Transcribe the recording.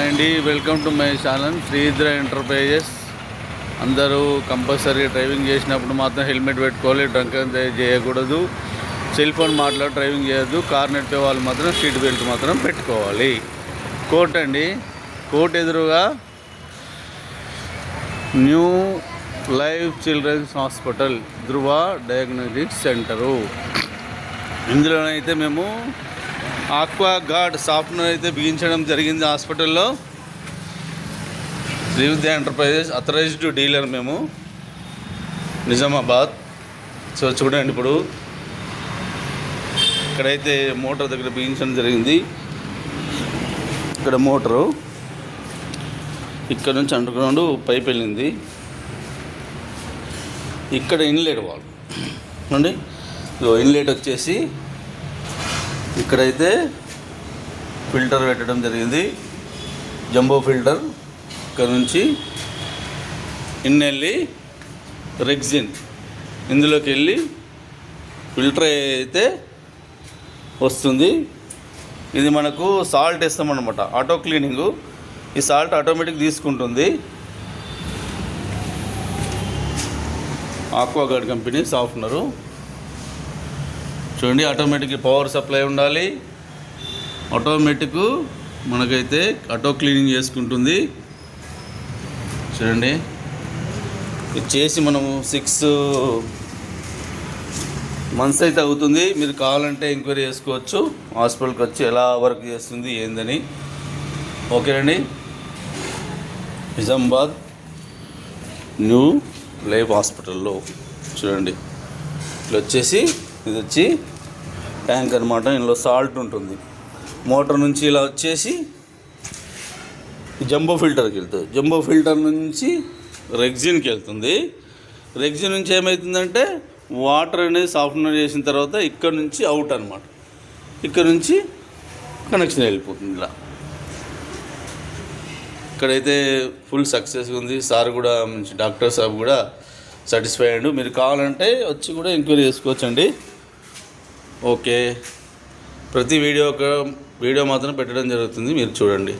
అండి welcome to my channel Sridhara enterprises అందరూ compulsory driving చేసినప్పుడు మాత్రం హెల్మెట్ పెట్టుకోవాలి డ్రంక్ చేయకూడదు. సెల్ ఫోన్ మాట్లాడి డ్రైవింగ్ చేయొద్దు. కార్ నడిపే వాళ్ళు మాత్రం సీట్ బెల్ట్ మాత్రం పెట్టుకోవాలి. కోర్ట్ అండి. కోర్ట్ ఎదురుగా new life children's hospital Dhruva diagnostic centre. ఇందులోనైతే మేము ఆక్వా గార్డ్ సాఫ్ట్వేర్ అయితే బిగించడం జరిగింది హాస్పిటల్లో. శ్రీవిద్య ఎంటర్ప్రైజెస్ అథరైజ్డ్ డీలర్ మేము. నిజామాబాద్. సో చూడండి ఇప్పుడు. ఇక్కడైతే మోటార్ దగ్గర బిగించడం జరిగింది. ఇక్కడ మోటరు. ఇక్కడ నుంచి అండర్ గ్రౌండ్ పైప్ వెళ్ళింది. ఇక్కడ ఇన్లెట్ వాల్. చూడండి. ఇన్లెట్ వచ్చేసి ఇక్కడైతే ఫిల్టర్ పెట్టడం జరిగింది. జంబో ఫిల్టర్ ఇక్కడ నుంచి ఇన్నెళ్ళి రెగ్జిన్. ఇందులోకి వెళ్ళి ఫిల్టర్ అయితే వస్తుంది. ఇది మనకు సాల్ట్ వేస్తామన్నమాట. Auto cleaning. ఈ సాల్ట్ ఆటోమేటిక్ తీసుకుంటుంది. Aquaguard company softener. చూడండి ఆటోమేటిక్ పవర్ సప్లై ఉండాలి. ఆటోమేటిక్ మనకైతే ఆటో క్లీనింగ్ చేసుకుంటుంది. చూడండి. ఇది చేసి మనము సిక్స్ మంత్స్ అయితే అవుతుంది. మీరు కావాలంటే ఎంక్వైరీ చేసుకోవచ్చు. హాస్పిటల్కి వచ్చి ఎలా వర్క్ చేస్తుంది ఏందని. ఓకేనండి నిజామాబాద్ న్యూ లైఫ్ హాస్పిటల్లో చూడండి. ఇట్లా వచ్చేసి ఇది వచ్చి ట్యాంక్ అనమాట ఇందులో సాల్ట్ ఉంటుంది. మోటార్ నుంచి ఇలా వచ్చేసి జంబో ఫిల్టర్కి వెళ్తుంది. జంబో ఫిల్టర్ నుంచి రెగ్జిన్కి వెళ్తుంది. రెగ్జిన్ నుంచి ఏమవుతుందంటే వాటర్ అనేది సాఫ్ట్వేర్ చేసిన తర్వాత ఇక్కడ నుంచి అవుట్ అనమాట ఇక్కడ నుంచి కనెక్షన్ వెళ్ళిపోతుంది ఇలా. ఇక్కడైతే ఫుల్ సక్సెస్గా ఉంది. సార్ కూడా మంచి డాక్టర్ సాబ్ కూడా సాటిస్ఫై అయ్యాడు. మీరు కావాలంటే వచ్చి కూడా ఎంక్వైరీ చేసుకోవచ్చండి. ఓకే. ప్రతి వీడియో ఒక వీడియో మాత్రం పెట్టడం జరుగుతుంది. మీరు చూడండి.